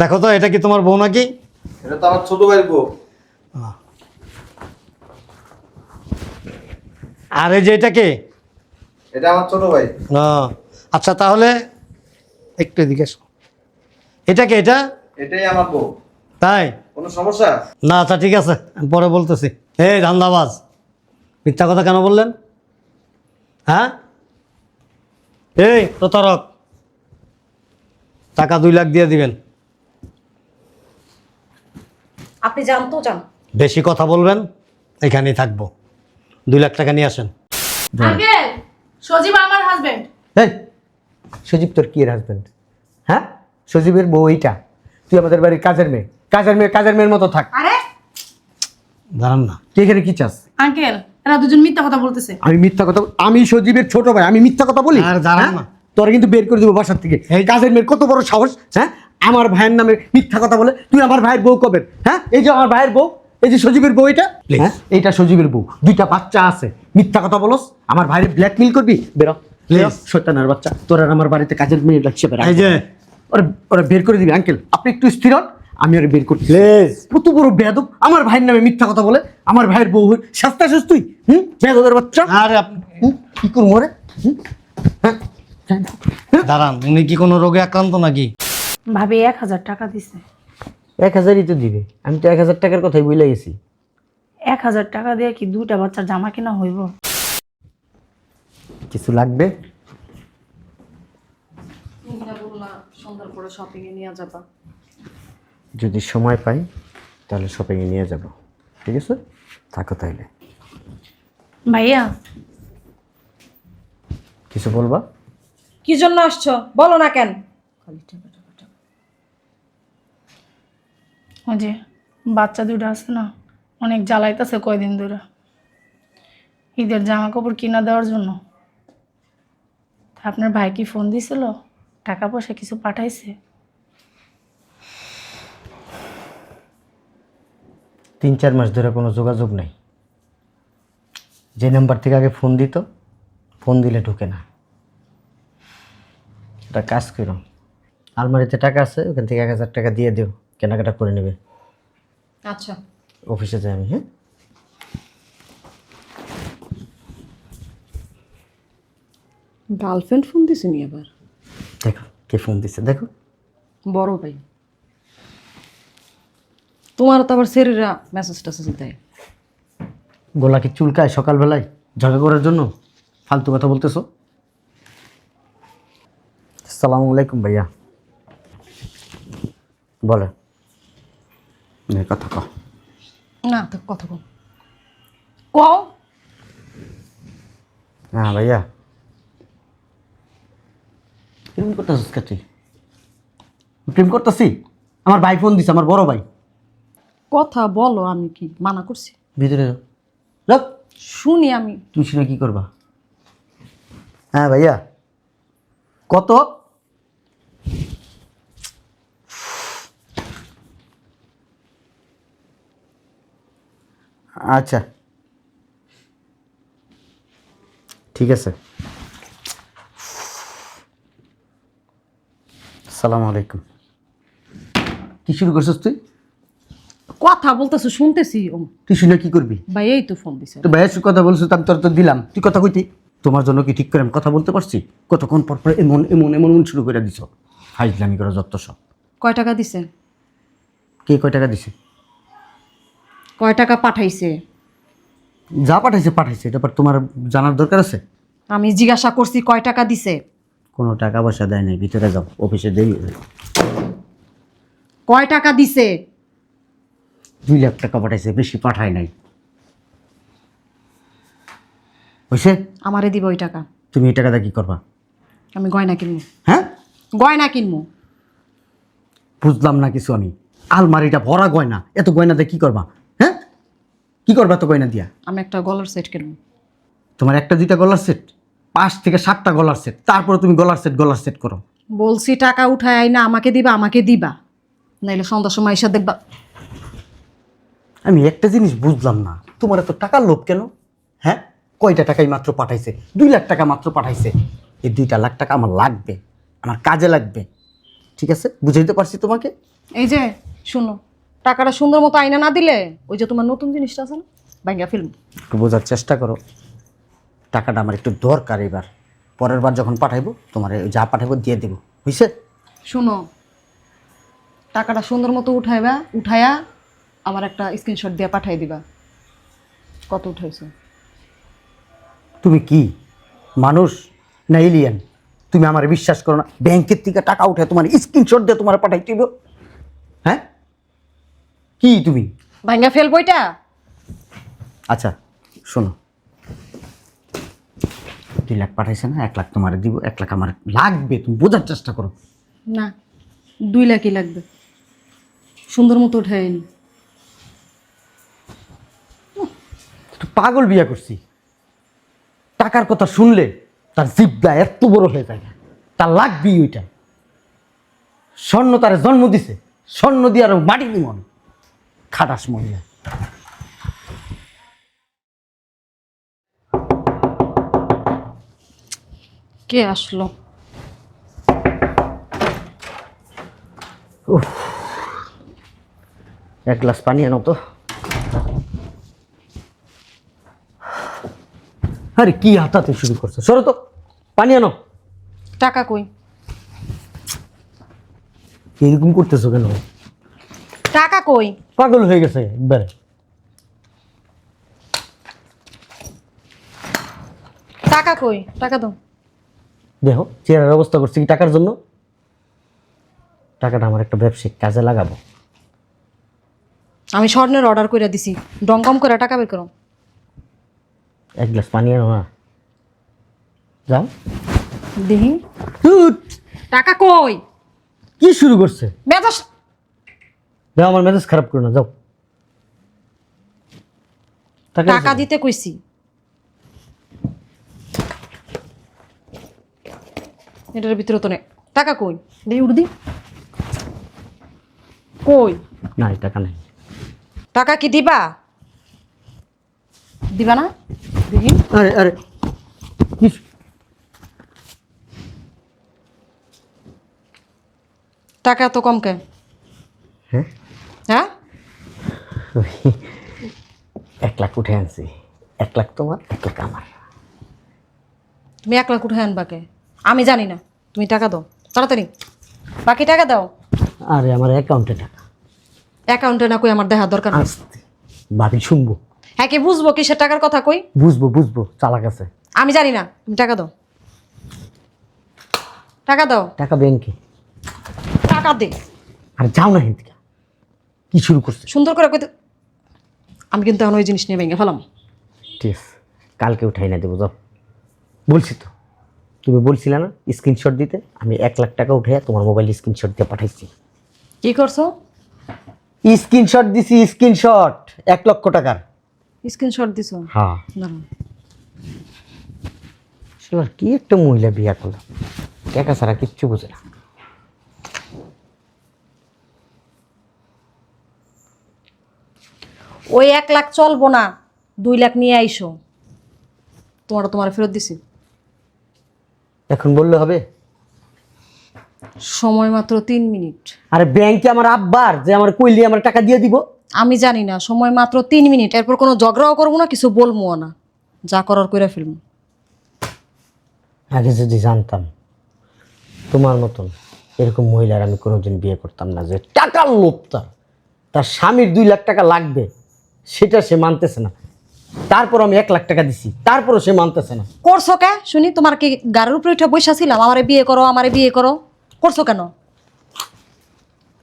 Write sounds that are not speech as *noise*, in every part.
দেখো তো এটা কি তোমার বউ নাকি? এটা তো আমার ছোট ভাইয়ের বউ। আর এই যে এটা কে? এটা আমার ছোট ভাই। আচ্ছা তাহলে একটু এদিকে এসো। এটা কে এটা? এটাই আমার বউ। তাই? কোনো সমস্যা? না আচ্ছা ঠিক আছে পরে বলতেছি। এই ধান্দাবাজ। মিথ্যা কথা কেন বললেন? হ্যাঁ? এই প্রতারক। টাকা দুই লাখ দিয়ে দিবেন। আপনি জানতেও চান। বেশি কথা বলবেন এখানেই থাকব। দুই লাখ টাকা নিয়ে আসেন। আঙ্কেল সজীব আমার হাজবেন্ড এই সজীব তোর কি হাজবেন্ড হ্যাঁ? সজীবের বউ এইটা। তুই আমাদের বাড়ির কাজের মেয়ে। কাজের মেয়ে কাজের মেয়ের মতো থাক। আরে! দাঁড়ান না। তুই এখানে কি চাস? আঙ্কেল এরা দুজন মিথ্যা কথা বলতেছে। আমি মিথ্যা কথা আমি সজীবের ছোট ভাই আমি মিথ্যা কথা বলি? আর দাঁড়ান হ্যাঁ? না। তোরা কিন্তু বের করে দেবো বাসার থেকে। এই কাজের মেয়ের কত বড় সাহস হ্যাঁ? আমার ভাইয়ের নামে মিথ্যা কথা বলে তুই আমার ভাইয়ের বউ কবে? হ্যাঁ? এই যে আমার ভাইয়ের বউ এই যে সজীবের বউ এটা. হ্যাঁ? এইটা সজীবের বউ। দুইটা বাচ্চা আছে। মিথ্যা কথা বলস আমার ভাইয়ের ব্ল্যাকমেল করবি? বেরো। সত্যানার বাচ্চা। তোর আর আমার বাড়িতে কাজের মেয়ে এই যে। ওরা ওরা বের করে দিবি আঙ্কেল আপনি একটু স্থির হন আমি ওরা বের করছি। প্লিজ কত বড় বেয়াদব। আমার ভাইয়ের নামে মিথ্যা কথা বলে আমার ভাইয়ের বউ শাস্তা শেষ তুই? হুম? বেয়াদবের বাচ্চা? আরে কি করব রে? হ্যাঁ? দাঁড়ান উনি কি কোনো রোগে আক্রান্ত নাকি? ভাবি এক হাজার টাকা দিছে। এক হাজারই তো দিবে। আমি তো এক হাজার টাকার কথাই বলে গেছি। এক হাজার টাকা দিয়ে কি দুইটা বাচ্চার জামা কিনা হইব? কিছু লাগবে? সন্ধ্যার পরে শপিং এ নিয়ে যাবা। যদি সময় পাই তাহলে শপিংয়ে নিয়ে যাব। ঠিক আছে? থাকো তাইলে। ভাইয়া? কিছু বলবা? কি জন্য আসছো? বলো না কেন। ওই যে বাচ্চা দুটো আছে না, অনেক জ্বালাইতেছে কয়দিন ধরে। ঈদের জামা কাপড় কিনা দেওয়ার জন্য। আপনার ভাই কি ফোন দিছিল? টাকা পয়সা কিছু পাঠাইছে? তিন, চার মাস ধরে কোনো যোগাযোগ নাই। যে নাম্বার থেকে আগে ফোন দিত ফোন দিলে ঢুকে না। একটা কাজ করো আলমারিতে টাকা আছে, ওখান থেকে এক হাজার টাকা দিয়ে দিও। কেনাকাটা করে নেবে। আচ্ছা। অফিসে যাই আমি হ্যাঁ? গার্লফ্রেন্ড ফোন দিছে নি আবার? দেখো কে ফোন দিচ্ছে দেখো। বড় ভাই। তোমার তো আবার শরীরা মেসেজ টেসেজ দেয়। গোলা কি চুলকায় সকালবেলায় ঝগড়া করার জন্য ফালতু কথা বলতেছো? সালাম আলাইকুম ভাইয়া। বলে নে কথা কও না তো কথা কম কও হ্যাঁ ভাইয়া প্রেম করতেছিস কে তুই প্রেম করতেছি আমার ভাই ফোন দিছে আমার বড় ভাই কথা বলো আমি কি মানা করছি ভিতরে যাও যাও শুনি আমি তুমি শুনে কি করবা হ্যাঁ ভাইয়া কত আচ্ছা। ঠিক আছে। সালাম আলাইকুম। কি শুরু করছিস তুই? কথা বলতেছো শুনতেছি। ও তুই শুনে কি করবি? ভাই এই তো ফোন দিছে। তো ভাইয়ের কথা বলছো আমি তোর তো দিলাম। তুই কথা কইতি। তোমার জন্য কি ঠিক করে আমি কথা বলতে পারছি? কতক্ষণ পর পর এমন এমন এমন এমন শুরু করে দিছ? ফাইজলামি করে যত সব। কয় টাকা দিছে? কে কয় টাকা দিছে? কয় টাকা পাঠাইছে? যা পাঠাইছে পাঠাইছে। এটা পর তোমার জানার দরকার আছে? আমি জিজ্ঞাসা করছি কয় টাকা দিছে? কোনো টাকা পয়সা দেয় নাই ভিতরে যাও অফিসে হবে। কয় টাকা দিছে? দুই লাখ টাকা পাঠাইছে বেশি পাঠায় নাই। হয়েছে আমারে দিব ওই টাকা। তুমি এই টাকাটা কি করবা? আমি গয়না কিনবো। হ্যাঁ? গয়না কিনবো। বুঝলাম না কিছু আমি। আলমারিটা ভরা গয়না এত গয়নাতে কি করবা? কি করবা তো গয়না দিয়া? আমি একটা গলার সেট কিনবো। তোমার একটা দুইটা গলার সেট পাঁচ থেকে সাতটা গলার সেট তারপরে তুমি গলার সেট গলার সেট করো। বলছি টাকা উঠায় আইনা আমাকে দিবা আমাকে দিবা। নাইলে সন্ধ্যার সময় এসে দেখবা। আমি একটা জিনিস বুঝলাম না। তোমার এত টাকার লোভ কেন? হ্যাঁ? কয়টা টাকাই মাত্র পাঠাইছে? দুই লাখ টাকা মাত্র পাঠাইছে। এই দুইটা লাখ টাকা আমার লাগবে আমার কাজে লাগবে। ঠিক আছে? বুঝে দিতে পারছি তোমাকে? এই যে শুনো। টাকাটা সুন্দর মতো আইনা না দিলে ওই যে তোমার নতুন জিনিসটা আছে না ভাঙ্গা ফিল্ম একটু বোঝার চেষ্টা করো। টাকাটা আমার একটু দরকার এবার। পরের বার যখন পাঠাইবো তোমার যা পাঠাইবো দিয়ে দেবো। বুঝছে শুনো টাকাটা সুন্দর মতো উঠাইবা উঠায়া আমার একটা স্ক্রিনশট দিয়ে পাঠাই দিবা। কত উঠাইছো? তুমি কি? মানুষ না এলিয়ান তুমি আমার বিশ্বাস করো না? ব্যাংকের থেকে টাকা উঠে তোমার স্ক্রিনশট দিয়ে তোমার পাঠাই দিব হ্যাঁ? কি তুমি? ভাঙ্গা ফেল বইটা আচ্ছা শোনো। দুই লাখ পাঠাইছে না এক লাখ তোমার দিব এক লাখ আমার লাগবে তুমি বোঝার চেষ্টা করো। না দুই লাখই লাগবে। সুন্দর মতো একটু পাগল বিয়া করছি। টাকার কথা শুনলে তার জিব্বা এত বড় হয়ে যায়। তার লাগবেই ওইটা। স্বর্ণ তার জন্ম দিছে স্বর্ণ দিয়ে আরও মাটি নিমন খাটাস মহিলা। কে আসলো? এক গ্লাস পানি আনো তো। আরে কি হাতাতে শুরু করছ? সরো তো পানি আনো। টাকা কই? এরকম করতেছো কেন? টাকা কই? পাগল হয়ে গেছে একবারে। টাকা কই? টাকা দাও। দেখো চেয়ারের অবস্থা করছি কি টাকার জন্য? টাকাটা আমার একটা ব্যবসায়িক কাজে লাগাবো। আমি স্বর্ণের অর্ডার করে দিছি। ডং করে টাকা বের করো। এক গ্লাস পানি আনো না যাও। দেখি টাকা কই? কি শুরু করছে? মেজাজ আমার মেজাজ খারাপ করো না যাও। টাকা দিতে কইছি। এটার ভিতরে তো নেই। টাকা কই? দেখি উঠদি কই? না টাকা নেই। টাকা কি দিবা? দিবা না? দেখি। আরে আরে। টাকা এত কম কে? হ্যাঁ হ্যাঁ? ওই *laughs* এক লাখ উঠে আনছি। এক লাখ তোমার এক লাখ আমার। তুমি এক লাখ উঠে আনবাকে? আমি জানি না। তুমি টাকা দাও। তাড়াতাড়ি। বাকি টাকা দাও। আরে আমার অ্যাকাউন্টে টাকা। অ্যাকাউন্টে না কই আমার দেখার দরকার নেই। আসতে। ভাবি শুনব। হ্যাঁ কি বুঝব? কিসের টাকার কথা কই? বুঝব বুঝব। চালাক আছে। আমি জানি না। তুমি টাকা দাও। টাকা দাও। টাকা ব্যাংকে। টাকা দে। আর যাও না হিন্দিকা কি শুরু করছে? সুন্দর করে কইতে আমি কিন্তু এখন ওই জিনিস নিয়ে ভেঙে ফেলাম। ঠিক আছে কালকে উঠাই না দেবো যাও। বলছি তো তুমি বলছিলে না স্ক্রিনশট দিতে? আমি এক লাখ টাকা উঠে তোমার মোবাইল স্ক্রিনশট দিয়ে পাঠাইছি। কি করছ? স্ক্রিনশট দিছি স্ক্রিনশট এক লক্ষ টাকার। স্ক্রিনশট দিছো? হ্যাঁ। দাঁড়াও। শালা কি একটা মহিলা বিয়া করলাম টাকা ছাড়া কিচ্ছু বুঝে না। ওই এক লাখ চলবো না দুই লাখ নিয়ে আইসো। তোমার তোমার ফেরত দিছি। এখন বললে হবে? সময় মাত্র তিন মিনিট। আরে ব্যাংকে আমার আব্বার যে আমার কইলি আমার টাকা দিয়ে দিব। আমি জানি না সময় মাত্র তিন মিনিট। এরপর কোনো ঝগড়াও করব না কিছু বলব না। যা করার করে ফেলব। আগে যদি জানতাম তোমার মতন এরকম মহিলার আমি কোনোদিন বিয়ে করতাম না যে টাকার লোভ তার। তার স্বামীর দুই লাখ টাকা লাগবে। সেটা সে মানতেছে না। তারপর আমি এক লাখ টাকা দিছি তারপরও সে মানতেছে না। করছ কে? শুনি তোমার কি গাড়ির উপরে উঠে বসে ছিলাম আমারে বিয়ে করো আমারে বিয়ে করো। করছ কেন?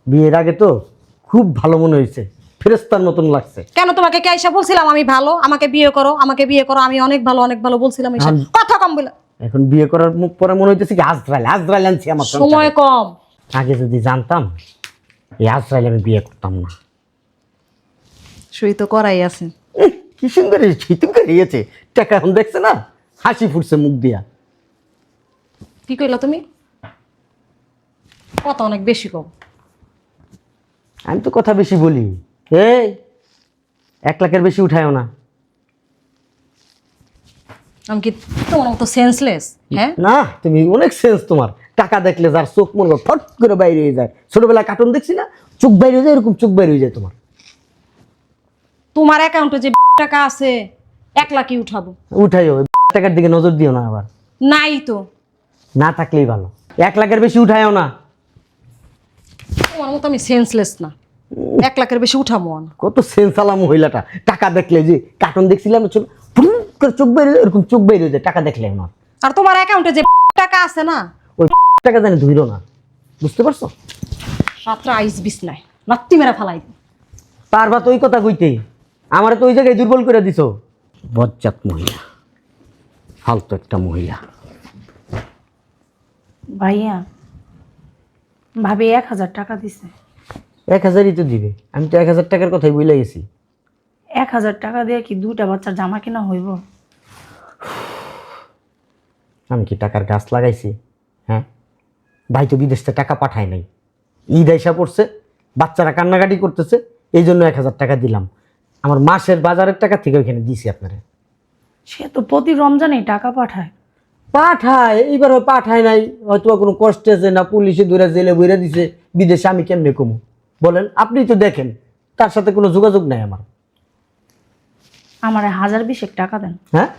বিয়ের আগে তো খুব ভালো মনে হয়েছে ফেরেস্তার মতন লাগছে। কেন তোমাকে কে আইসা বলছিলাম? আমি ভালো আমাকে বিয়ে করো আমাকে বিয়ে করো আমি অনেক ভালো অনেক ভালো বলছিলাম আইসা। আমি- কথা কম বলে। এখন বিয়ে করার মুখ পরে মনে হইতেছে কি আজরাইল আজরাইল আনছি আমার সময় কম। আগে যদি জানতাম এই আজরাইল আমি বিয়ে করতাম না। সই তো করাই আছে। কি সুন্দর শীতু করিয়েছে টাকা এখন দেখছে না? হাসি ফুটছে মুখ দিয়া। কি কইলা তুমি? কথা অনেক বেশি কম। আমি তো কথা বেশি বলি। এই এক লাখের বেশি উঠায়ও না। আমি কি তোমার মতো সেন্সলেস হ্যাঁ? না তুমি অনেক সেন্স তোমার। টাকা দেখলে যার চোখ মনে ফট করে বাইরে হয়ে যায়। ছোটবেলায় কার্টুন দেখছি না? চোখ বাইরে হয়ে যায় এরকম চোখ বাইরে হয়ে যায় তোমার। তোমার অ্যাকাউন্টে যে *laughs* টাকা আছে এক লাখই উঠাবো। উঠাইও *laughs* টাকার দিকে নজর দিও না আবার। নাই তো। না থাকলেই ভালো। এক লাখের বেশি উঠাইও না। তোমার মতো আমি সেন্সলেস না। এক লাখের বেশি উঠাবো না। কত সেন্সালা মহিলাটা। টাকা দেখলে যে কার্টুন দেখছিলাম চোখ করে চোখ বাইরে এরকম চোখ বাইরে হয়ে যায় টাকা দেখলে আমার। আর তোমার অ্যাকাউন্টে যে *laughs* টাকা আছে না ওই টাকা জানি ধুইল না। বুঝতে পারছ? সাতটা আইস বিছ নাই রাত্রি মেরা ফালাই। পারবা তো ওই কথা কইতেই। আমারে তো ওই জায়গায় দুর্বল করে দিছো। বজ্জাত মহিলা। ফালতু একটা মহিলা। ভাইয়া ভাবি এক হাজার টাকা দিছে। এক হাজারই তো দিবে। আমি তো এক হাজার টাকার কথাই বলে গেছি। এক হাজার টাকা দিয়ে কি দুইটা বাচ্চার জামা কেনা হইব? আমি কি টাকার গাছ লাগাইছি? হ্যাঁ? ভাই তো বিদেশ থেকে টাকা পাঠায় নাই। ঈদ আইসা পড়ছে বাচ্চারা কান্নাকাটি করতেছে এই জন্য এক হাজার টাকা দিলাম। আমার মাসের বাজারের টাকা থেকে ওইখানে দিছি আপনারে। সে তো প্রতি রমজানেই টাকা পাঠায়। পাঠায় এইবার হয় পাঠায় নাই। হয়তো কোনো কষ্ট আছে না পুলিশে ধরে জেলে বইরা দিছে বিদেশে আমি কেমনে কমু? বলেন আপনি তো দেখেন তার সাথে কোনো যোগাযোগ নাই আমার। আমার হাজার বিশেক টাকা দেন। হ্যাঁ?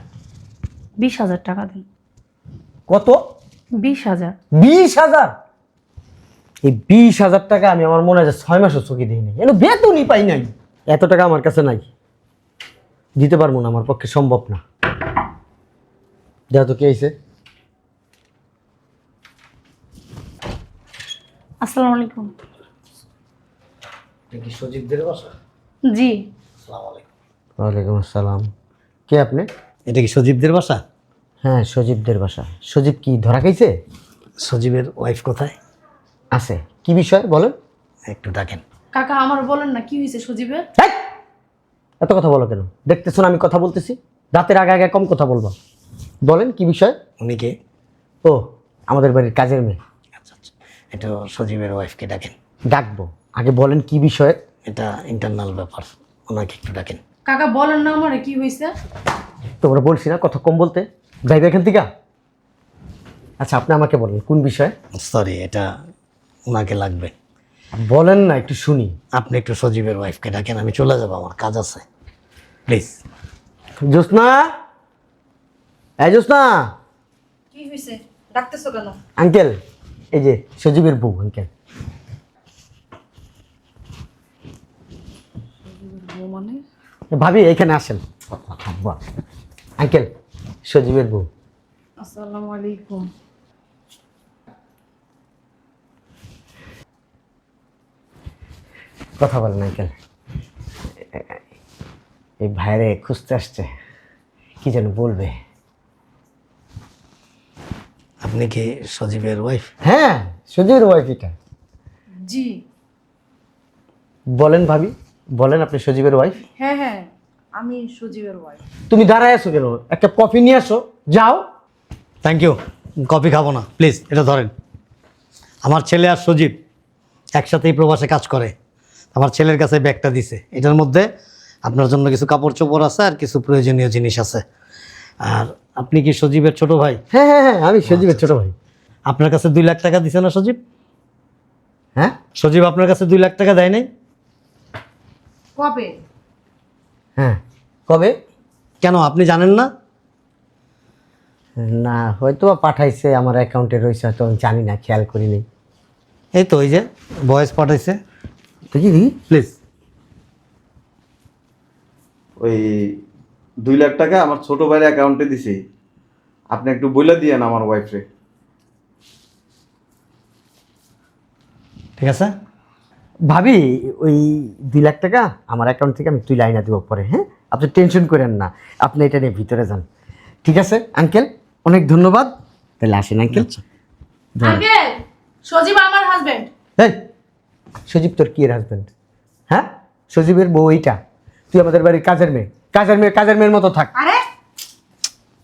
বিশ হাজার টাকা দেন। কত? বিশ হাজার। বিশ হাজার? এই বিশ হাজার টাকা আমি আমার মনে হয় ছয় মাসও চকি দিই নাই। এনে বেতনই পাই নাই। এত টাকা আমার কাছে নাই। দিতে পারব না আমার পক্ষে সম্ভব না। দেখ তো কে আইছে আসসালামু আলাইকুম। কি সজীবদের বাসা? জি। ওয়ালাইকুম আসসালাম। কে আপনি? এটা কি সজীবদের বাসা? হ্যাঁ সজীবদের বাসা। সজীব কি ধরা খাইছে? সজীবের ওয়াইফ কোথায়? আছে। কি বিষয় বলেন? একটু ডাকেন কাকা আমার বলেন না কি হয়েছে সজীবের! এত কথা বলো কেন? দেখতেছো না আমি কথা বলতেছি? রাতের আগে আগে কম কথা বলব। বলেন কি বিষয়? উনি কে? ও আমাদের বাড়ির কাজের মেয়ে। আচ্ছা আচ্ছা। এটা সজীবের ওয়াইফকে ডাকেন। ডাকবো। আগে বলেন কি বিষয়ে? এটা ইন্টারনাল ব্যাপার। ওনাকে একটু ডাকেন। কাকা বলেন না আমারে কি হয়েছে? তোমরা বলছি না কথা কম বলতে। যাইবে এখান থেকে? আচ্ছা আপনি আমাকে বলেন কোন বিষয়ে? সরি এটা ওনাকে লাগবে। বলেন না একটু শুনি। আপনি একটু সজীবের ওয়াইফকে ডাকেন আমি চলে যাব আমার কাজ আছে। প্লিজ জ্যোৎস্না? এই জ্যোৎস্না? কি হয়েছে ডাকতেছো কেন? আঙ্কেল এই যে সজীবের বউ আঙ্কেল। মানে? ভাবি এখানে আসেন। আঙ্কেল সজীবের বউ। আসসালামু আলাইকুম। কথা বলেন আঙ্কেল এই ভাইরে খুঁজতে আসছে। কি যেন বলবে। আপনি কি সজীবের ওয়াইফ হ্যাঁ সজীবের ওয়াইফ এটা। জি। বলেন ভাবি বলেন আপনি সজীবের ওয়াইফ হ্যাঁ হ্যাঁ আমি সজীবের ওয়াইফ তুমি দাঁড়ায় আছো কেন? একটা কফি নিয়ে আসো যাও। থ্যাংক ইউ কফি খাব না প্লিজ এটা ধরেন। আমার ছেলে আর সজীব একসাথেই প্রবাসে কাজ করে। আমার ছেলের কাছে ব্যাগটা দিছে। এটার মধ্যে আপনার জন্য কিছু কাপড় চোপড় আছে আর কিছু প্রয়োজনীয় জিনিস আছে। আর আপনি কি সজীবের ছোট ভাই? হ্যাঁ হ্যাঁ হ্যাঁ আমি সজীবের ছোট ভাই। আপনার কাছে দুই লাখ টাকা দিছে না সজীব? হ্যাঁ? সজীব আপনার কাছে দুই লাখ টাকা দেয় নাই? কবে? হ্যাঁ। কবে? কেন আপনি জানেন না? না হয়তো বা পাঠাইছে আমার অ্যাকাউন্টে রয়েছে হয়তো আমি জানি না খেয়াল করিনি। এই তো ওই যে বয়স পাঠাইছে। দেখি দেখি। প্লিজ ওই দুই লাখ টাকা আমার ছোট ভাইয়ের অ্যাকাউন্টে দিছি। আপনি একটু বলে দিয়েন আমার ওয়াইফরে ঠিক আছে? ভাবি ওই দুই লাখ টাকা আমার অ্যাকাউন্ট থেকে আমি তুই লাইনা দিব পরে হ্যাঁ? আপনি টেনশন করেন না। আপনি এটা নিয়ে ভিতরে যান। ঠিক আছে আঙ্কেল অনেক ধন্যবাদ। তাহলে আসেন আঙ্কেল আঙ্কেল সজীব আমার হাজবেন্ড এই সজীব তোর কি হাজবেন্ড হ্যাঁ? সজীবের বউ এইটা। তুই আমাদের বাড়ির কাজের মেয়ে। কাজের মেয়ে কাজের মেয়ের মতো থাক। আরে!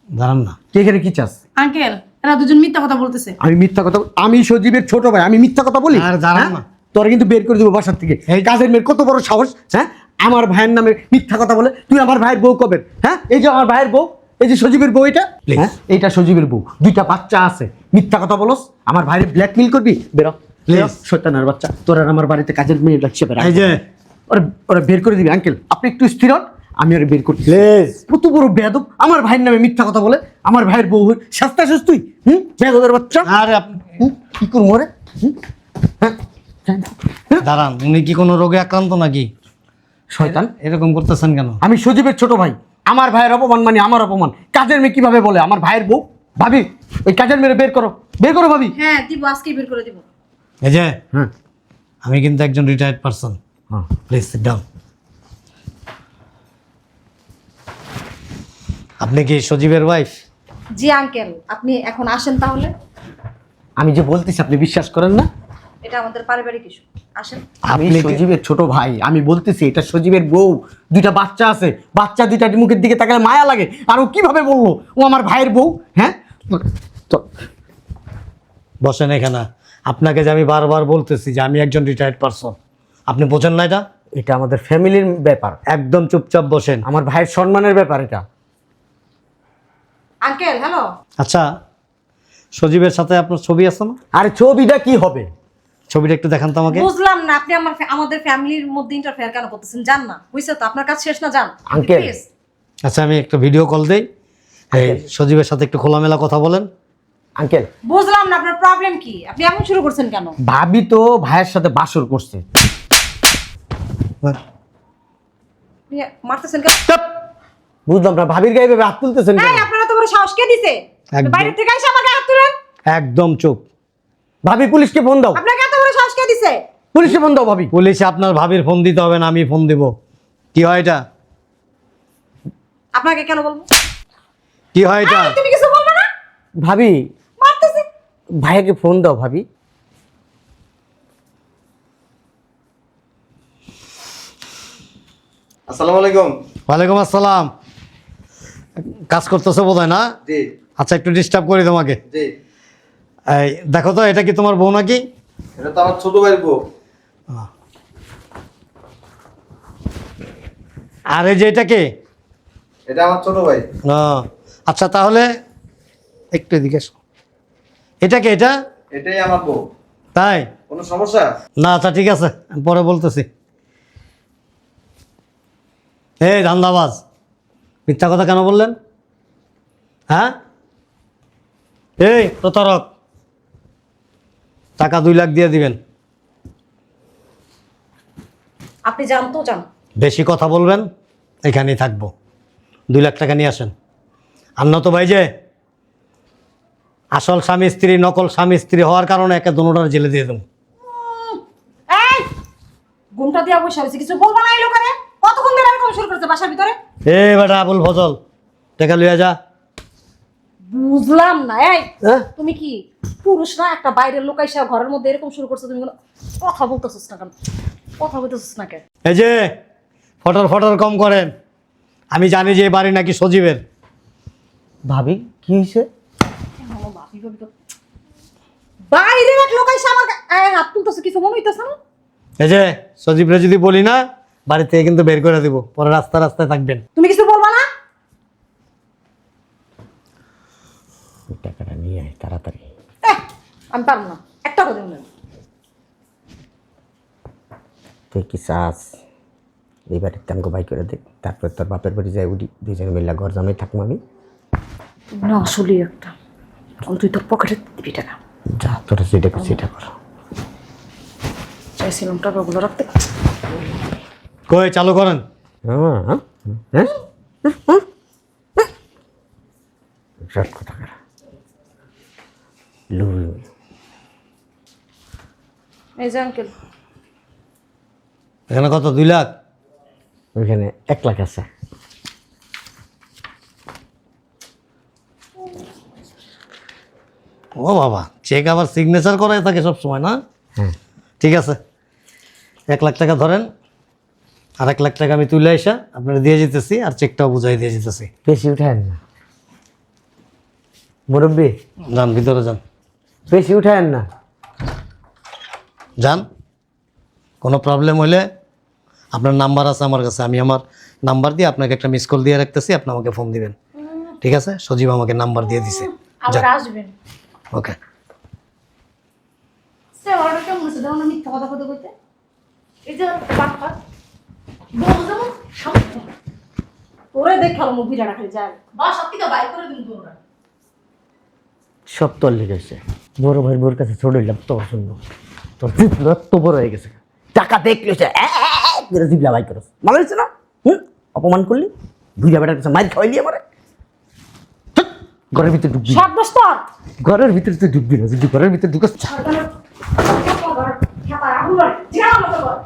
দাঁড়ান না। তুই এখানে কি চাস? আঙ্কেল এরা দুজন মিথ্যা কথা বলতেছে। আমি মিথ্যা কথা আমি সজীবের ছোট ভাই আমি মিথ্যা কথা বলি? আর দাঁড়ান হ্যাঁ? না। তোরা কিন্তু বের করে দেবো বাসার থেকে। এই কাজের মেয়ের কত বড় সাহস হ্যাঁ? আমার ভাইয়ের নামে মিথ্যা কথা বলে তুই আমার ভাইয়ের বউ কবে? হ্যাঁ? এই যে আমার ভাইয়ের বউ এই যে সজীবের বউ এটা? হ্যাঁ? এইটা সজীবের বউ। দুইটা বাচ্চা আছে। মিথ্যা কথা বলস আমার ভাইরে ব্ল্যাকমেল করবি? বেরো। সত্যানার বাচ্চা তোর আর আমার বাড়িতে কাজের মেয়ে লাগছে এই যে। ওরা ওরা বের করে দিবি আঙ্কেল আপনি একটু স্থির হন আমি ওরা বের করছি প্লিজ কত বড় বেয়াদব। আমার ভাইয়ের নামে মিথ্যা কথা বলে আমার ভাইয়ের বউ হয়ে সস্তা সস তুই হুম? বেয়াদবের বাচ্চা। আরে আপনি কি করব রে হুম? হ্যাঁ। দাঁড়ান উনি কি কোনো রোগে আক্রান্ত নাকি? শয়তান। এরকম করতেছেন কেন? আমি সজীবের ছোট ভাই। আমার ভাইয়ের অপমান মানে আমার অপমান। কাজের মেয়ে কীভাবে বলে? আমার ভাইয়ের বউ। ভাবি ওই কাজের মেয়ে বের করো। বের করো ভাবি। হ্যাঁ দিব আজকে বের করে দিব। এই যে আমি কিন্তু একজন retired person please sit down আপনি কি সজীবের ওয়াইফ জি আঙ্কেল আপনি এখন আসেন তাহলে। আমি যে বলতেছি আপনি বিশ্বাস করেন না? এটা আমাদের পারিবারিক ইস্যু আসেন। আমি আপনি সজীবের ছোট ভাই। আমি বলতেছি এটা সজীবের বউ। দুইটা বাচ্চা আছে। বাচ্চা দুইটা মুখের দিকে তাকালে মায়া লাগে। আর ও কীভাবে বলল? ও আমার ভাইয়ের বউ হ্যাঁ? তো বসেন এখানে। আপনাকে যে আমি বারবার বলতেছি যে আমি একজন রিটায়ার্ড পারসন আপনি বোঝেন না এটা? এটা আমাদের ফ্যামিলির ব্যাপার। একদম চুপচাপ বসেন। আমার ভাইয়ের সম্মানের ব্যাপার এটা। আঙ্কেল হ্যালো আচ্ছা সজীবের সাথে আপনার ছবি আছে না? আর ছবিটা কি হবে? ছবিটা একটু দেখান তো আমাকে। বুঝলাম না আপনি আমার আমাদের ফ্যামিলির মধ্যে ইন্টারফেয়ার কেন করতেছেন? জান না। বুঝছ তো? আপনার কাজ শেষ না? জান। আঙ্কেল। আচ্ছা আমি একটা ভিডিও কল দেই। এই সজীবের সাথে একটু খোলামেলা কথা বলেন। আঙ্কেল। বুঝলাম না আপনার প্রবলেম কি? আপনি এমন শুরু করছেন কেন? ভাবি তো ভাইয়ের সাথে বাসর করছে। মারতেছেন কেন? বুঝলাম না ভাবির গায়ে ভেবে হাত তুলতেছেন কেন? আপনারা তো বড় সাহস কে দিছে? একদম। বাইরে থেকে এসে আমাকে হাত তুলেন? একদম চুপ। ভাবি পুলিশকে ফোন দাও। আপনাকে এত বড় সাহস কে দিছে? পুলিশকে ফোন দাও ভাবি। পুলিশে আপনার ভাবির ফোন দিতে হবে না আমি ফোন দিব। কি হয় এটা? আপনাকে কেন বলব? কি হয় এটা? তুমি কিছু বলবে না? ভাবি ভাইয়াকে ফোন দাও ভাবি। আসসালামু আলাইকুম। ওয়ালাইকুম আসসালাম। কাজ করতেছো বোধ না? জি। আচ্ছা একটু ডিস্টার্ব করি তোমাকে। জি। এই দেখো তো এটা কি তোমার বউ নাকি? এটা তো আমার ছোট ভাইয়ের বউ। আর এই যে এটা কে? এটা আমার ছোট ভাই। আচ্ছা তাহলে একটু এদিকে এসো। এটা কে এটা? এটাই আমার বউ। তাই? কোনো সমস্যা? না আচ্ছা ঠিক আছে আমি পরে বলতেছি। এই ধান্দাবাজ মিথ্যা কথা কেন বললেন? হ্যাঁ? এই প্রতারক টাকা দুই লাখ দিয়ে দিবেন। আপনি জান তো জান বেশি কথা বলবেন এখানেই থাকব। দুই লাখ টাকা নিয়ে আসেন। আর তো ভাই যে আসল স্বামী স্ত্রী নকল স্বামী স্ত্রী হওয়ার কারণে একে দুটার জেলে দিয়ে দেবো। এই! ঘুমটা দিয়া বসে হয়েছে কিছু বলব না এই লোকেরে? কতক্ষণ ধরে এরকম শুরু করছে বাসার ভিতরে? এ বেটা আবুল ফজল টাকা লইয়া যা। বুঝলাম না এই! হ্যাঁ? তুমি কি পুরুষ না? একটা বাইরের লোক এসে ঘরের মধ্যে এরকম শুরু করছ তুমি কোনো কথা বলতেছিস না কেন? কথা বলতেছিস না কেন? এই যে ফটর ফটর কম করেন। আমি জানি যে এই বাড়ি নাকি সজীবের। ভাবি কি হয়েছে বাইরের এক লোক এসে আমার গায়ে হাত তুলতেছে কিছু মনে হইতেছে না? এই যে সজীবরে যদি বলি না বাড়ি থেকে কিন্তু বের করে দিব পরে রাস্তা রাস্তায় থাকবেন। তুমি কিছু বলবা না? টাকাটা নিয়ে আয় তাড়াতাড়ি। এহ, আমি পারব না। একটা কথা দিন তুই কি চাস? এই বাড়িতে আমাকে বাই করে দে তারপর তোর বাপের বাড়ি যাই উঠি দুইজনে মিল্লা ঘর জামাই থাকব আমি। না আসলেই একটা। তোর পকেটে দিবি টাকা। তোরা যেটা করছি সেটা কর। চাইছিলাম টাকাগুলো রাখতে কই চালু করেন। হ্যাঁ হ্যাঁ হ্যাঁ এই যে আঙ্কেল এখানে কত? দুই লাখ? ওইখানে এক লাখ আছে। ও বাবা চেক আবার সিগনেচার করাই থাকে সব সময় না? হ্যাঁ ঠিক আছে। এক লাখ টাকা ধরেন আর এক লাখ টাকা আমি তুলে এসে আপনারা দিয়ে যেতেছি আর চেকটাও বুঝাই দিয়ে যেতেছি বেশি উঠায়েন না। মুরব্বী যান ভিতরে যান। বেশি উঠায়েন না। যান। কোনো প্রবলেম হলে আপনার নাম্বার আছে আমার কাছে আমি আমার নাম্বার দিয়ে আপনাকে একটা মিস কল দিয়ে রাখতেছি আপনি আমাকে ফোন দিবেন। ঠিক আছে? সজীব আমাকে নাম্বার দিয়ে দিছে। আবার আসবেন। ওকে সে ওরা কেমন আছে দেখো না মিথ্যা কথা কথা কইতে এই যে বউ যেমন দেখাল খালি যায় বা সব থেকে বাইর করে দিন সব তোর লেগেছে বড় ভাইয়ের বোর কাছে ছোট হইলাম তোর জন্য। তোর জিপলা এত বড় হয়ে গেছে। টাকা দেখলে সে করে ভাই করস। না? হুম? অপমান করলি? দুইটা বেটার কাছে মাইর খাওয়াইলি আমারে? ঘরের ভিতরে ঢুকবি ঘরের ভিতরে তুই ঢুকবি না যদি ঘরের ভিতরে ঢুকাস খেপা আগুন জিরা মতো কর